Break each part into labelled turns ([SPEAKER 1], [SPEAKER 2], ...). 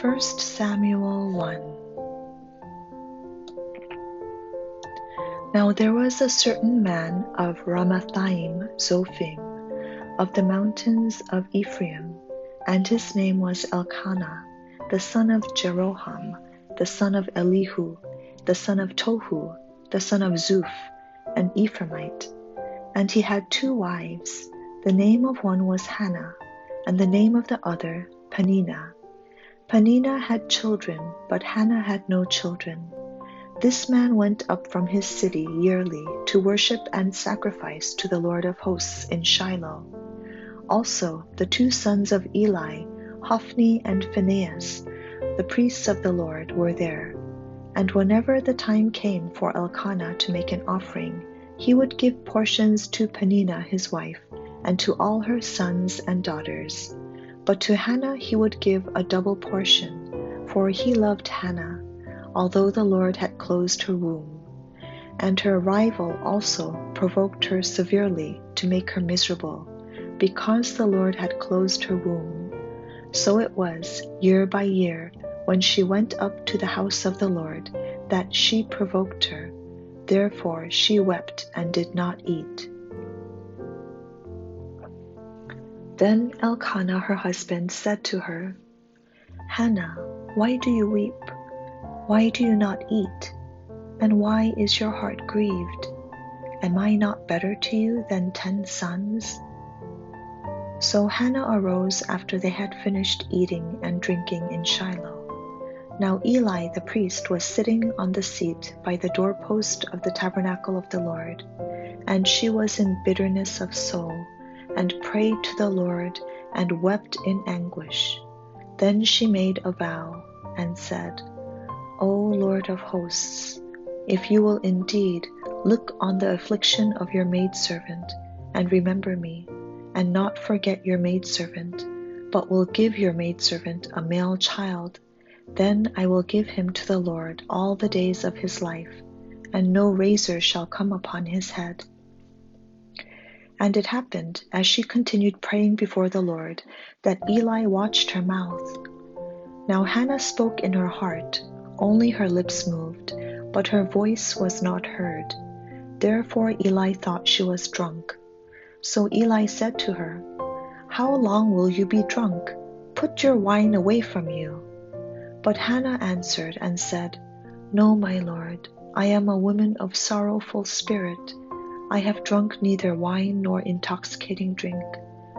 [SPEAKER 1] 1 Samuel 1 Now there was a certain man of Ramathaim Zophim, of the mountains of Ephraim, and his name was Elkanah, the son of Jeroham, the son of Elihu, the son of Tohu, the son of Zuph, an Ephraimite. And he had two wives. The name of one was Hannah, and the name of the other Peninnah. Peninnah had children, but Hannah had no children. This man went up from his city yearly to worship and sacrifice to the Lord of hosts in Shiloh. Also, the two sons of Eli, Hophni and Phinehas, the priests of the Lord, were there. And whenever the time came for Elkanah to make an offering, he would give portions to Peninnah his wife, and to all her sons and daughters. But to Hannah he would give a double portion, for he loved Hannah although the Lord had closed her womb. And her rival also provoked her severely to make her miserable, because the Lord had closed her womb. So it was, year by year, when she went up to the house of the Lord, that she provoked her. Therefore she wept and did not eat. Then Elkanah her husband said to her, Hannah, why do you weep? Why do you not eat? And why is your heart grieved? Am I not better to you than ten sons? So Hannah arose after they had finished eating and drinking in Shiloh. Now Eli the priest was sitting on the seat by the doorpost of the tabernacle of the Lord, and she was in bitterness of soul, and prayed to the Lord, and wept in anguish. Then she made a vow, and said, O Lord of hosts, if you will indeed look on the affliction of your maidservant, and remember me, and not forget your maidservant, but will give your maidservant a male child, then I will give him to the Lord all the days of his life, and no razor shall come upon his head. And it happened, as she continued praying before the Lord, that Eli watched her mouth. Now Hannah spoke in her heart, only her lips moved, but her voice was not heard. Therefore Eli thought she was drunk. So Eli said to her, How long will you be drunk? Put your wine away from you. But Hannah answered and said, No, my lord, I am a woman of sorrowful spirit. I have drunk neither wine nor intoxicating drink,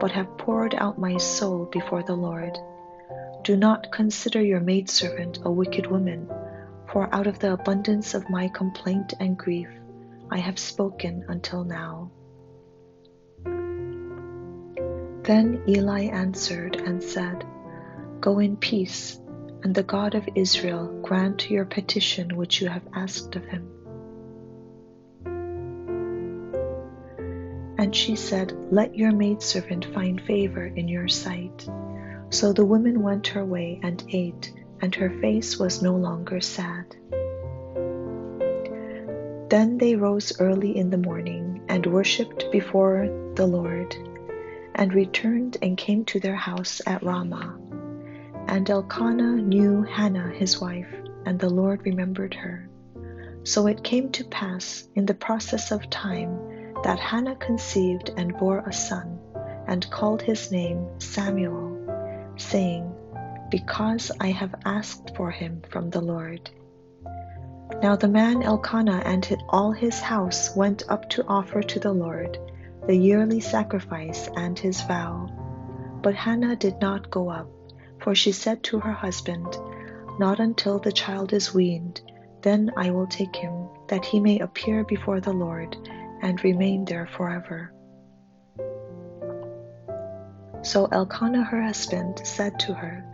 [SPEAKER 1] but have poured out my soul before the Lord. Do not consider your maidservant a wicked woman, for out of the abundance of my complaint and grief I have spoken until now. Then Eli answered and said, Go in peace, and the God of Israel grant your petition which you have asked of him. And she said, Let your maidservant find favor in your sight. So the woman went her way and ate, and her face was no longer sad. Then they rose early in the morning and worshipped before the Lord, and returned and came to their house at Ramah. And Elkanah knew Hannah his wife, and the Lord remembered her. So it came to pass in the process of time that Hannah conceived and bore a son, and called his name Samuel saying, Because I have asked for him from the Lord. Now the man Elkanah and all his house went up to offer to the Lord the yearly sacrifice and his vow. But Hannah did not go up, for she said to her husband, Not until the child is weaned, then I will take him, that he may appear before the Lord and remain there forever. So Elkanah her husband said to her,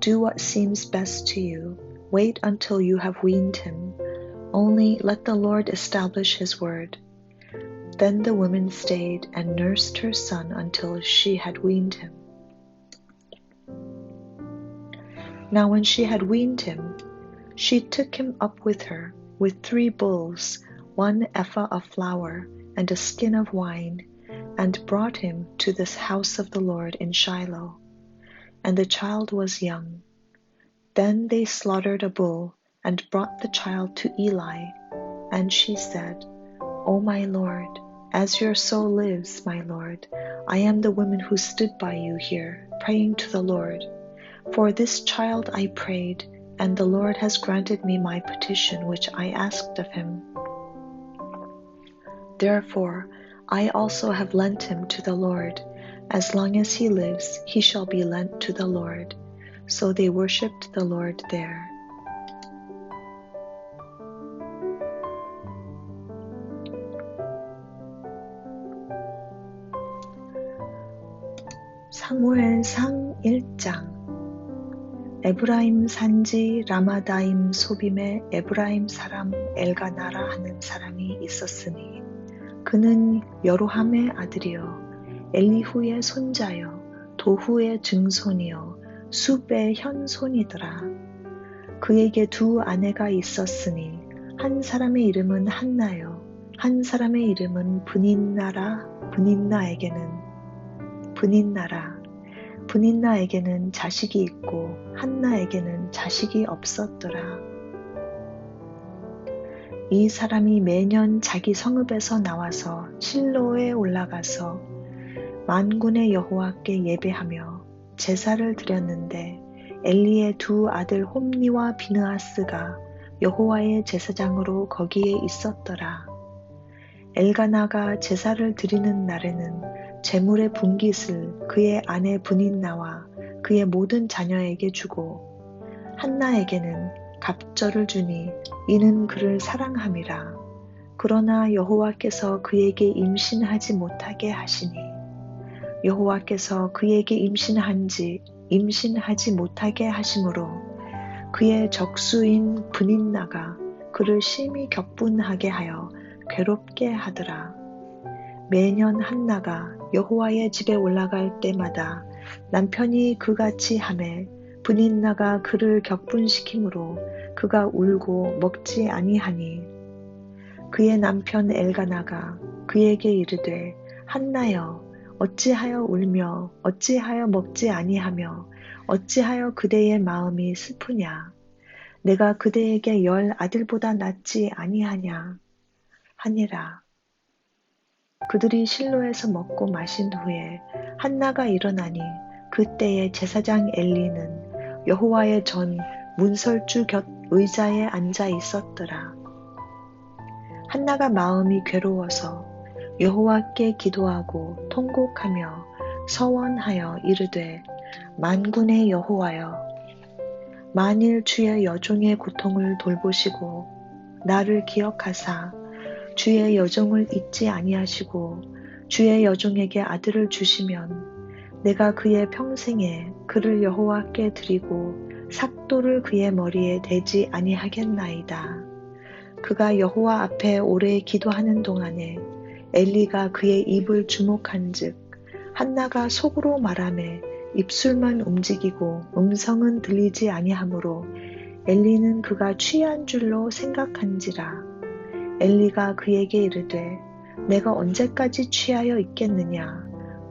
[SPEAKER 1] Do what seems best to you. Wait until you have weaned him. Only let the Lord establish his word. Then the woman stayed and nursed her son until she had weaned him. Now, when she had weaned him, she took him up with her with three bulls, one ephah of flour, and a skin of wine and brought him to this house of the Lord in Shiloh. and the child was young. Then they slaughtered a bull and brought the child to Eli. And she said, O my Lord, as your soul lives, my Lord, I am the woman who stood by you here, praying to the Lord. For this child I prayed, and the Lord has granted me my petition which I asked of him. Therefore, I also have lent him to the Lord. As long as he lives, he shall be lent to the Lord. So they worshipped the Lord there. 사무엘상 1장 에브라임 산지 라마다임 소빔에 에브라임 사람 엘가나라 하는 사람이 있었으니 그는 여로함의 아들이요. 엘리후의 손자요. 도후의 증손이요. 숲의 현손이더라. 그에게 두 아내가 있었으니 한 사람의 이름은 한나요. 한 사람의 이름은 분인나라 분인나에게는 분인나라. 분인나에게는 자식이 있고 한나에게는 자식이 없었더라. 이 사람이 매년 자기 성읍에서 나와서 실로에 올라가서 만군의 여호와께 예배하며 제사를 드렸는데 엘리의 두 아들 홈니와 비느아스가 여호와의 제사장으로 거기에 있었더라. 엘가나가 제사를 드리는 날에는 재물의 분깃을 그의 아내 분인 나와 그의 모든 자녀에게 주고 한나에게는 갑절을 주니 이는 그를 사랑함이라. 그러나 여호와께서 그에게 임신하지 못하게 하시니 여호와께서 그에게 임신한지 임신하지 못하게 하심으로 그의 적수인 분인나가 그를 심히 격분하게 하여 괴롭게 하더라. 매년 한나가 여호와의 집에 올라갈 때마다 남편이 그같이 함에 분인나가 그를 격분시키므로 그가 울고 먹지 아니하니 그의 남편 엘가나가 그에게 이르되 한나여 어찌하여 울며 어찌하여 먹지 아니하며 어찌하여 그대의 마음이 슬프냐? 내가 그대에게 열 아들보다 낫지 아니하냐? 하니라. 그들이 실로에서 먹고 마신 후에 한나가 일어나니 그때의 제사장 엘리는 여호와의 전 문설주 곁 의자에 앉아 있었더라. 한나가 마음이 괴로워서 여호와께 기도하고 통곡하며 서원하여 이르되 만군의 여호와여 만일 주의 여종의 고통을 돌보시고 나를 기억하사 주의 여종을 잊지 아니하시고 주의 여종에게 아들을 주시면 내가 그의 평생에 그를 여호와께 드리고 삭도를 그의 머리에 대지 아니하겠나이다. 그가 여호와 앞에 오래 기도하는 동안에 엘리가 그의 입을 주목한즉 한나가 속으로 말하매 입술만 움직이고 음성은 들리지 아니하므로 엘리는 그가 취한 줄로 생각한지라. 엘리가 그에게 이르되 내가 언제까지 취하여 있겠느냐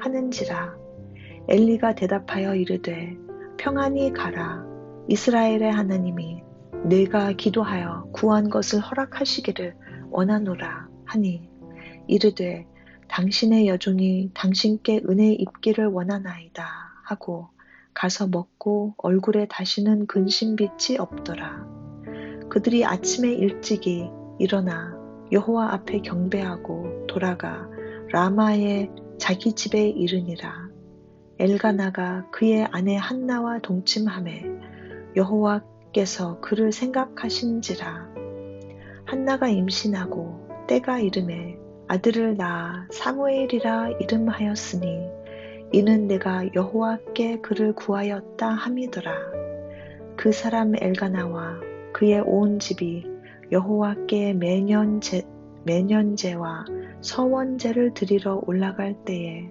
[SPEAKER 1] 하는지라. 엘리가 대답하여 이르되 평안히 가라. 이스라엘의 하나님이 내가 기도하여 구한 것을 허락하시기를 원하노라 하니. 이르되 당신의 여종이 당신께 은혜 입기를 원하나이다 하고 가서 먹고 얼굴에 다시는 근심빛이 없더라. 그들이 아침에 일찍이 일어나 여호와 앞에 경배하고 돌아가 라마의 자기 집에 이르니라. 엘가나가 그의 아내 한나와 동침함에 여호와께서 그를 생각하신지라. 한나가 임신하고 때가 이름에 아들을 낳아 사무엘이라 이름하였으니 이는 내가 여호와께 그를 구하였다 함이더라. 그 사람 엘가나와 그의 온 집이 여호와께 매년 제, 매년제와 서원제를 드리러 올라갈 때에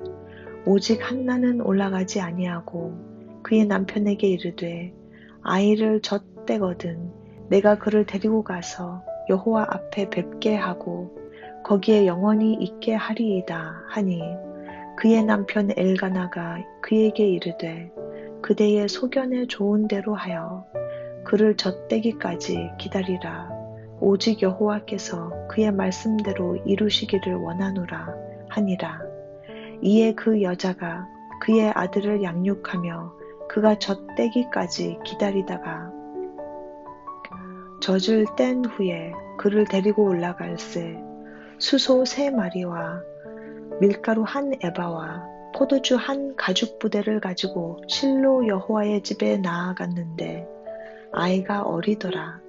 [SPEAKER 1] 오직 한나는 올라가지 아니하고 그의 남편에게 이르되 아이를 젖대거든 내가 그를 데리고 가서 여호와 앞에 뵙게 하고 거기에 영원히 있게 하리이다 하니 그의 남편 엘가나가 그에게 이르되 그대의 소견에 좋은 대로 하여 그를 젖대기까지 기다리라 오직 여호와께서 그의 말씀대로 이루시기를 원하노라 하니라 이에 그 여자가 그의 아들을 양육하며 그가 젖대기까지 기다리다가 젖을 뗀 후에 그를 데리고 올라갈새 수소 세 마리와 밀가루 한 에바와 포도주 한 가죽 부대를 가지고 실로 여호와의 집에 나아갔는데 아이가 어리더라.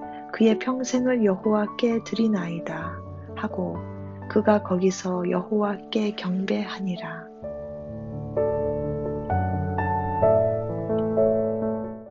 [SPEAKER 1] 그의 평생을 여호와께 드리나이다 하고 그가 거기서 여호와께 경배하니라.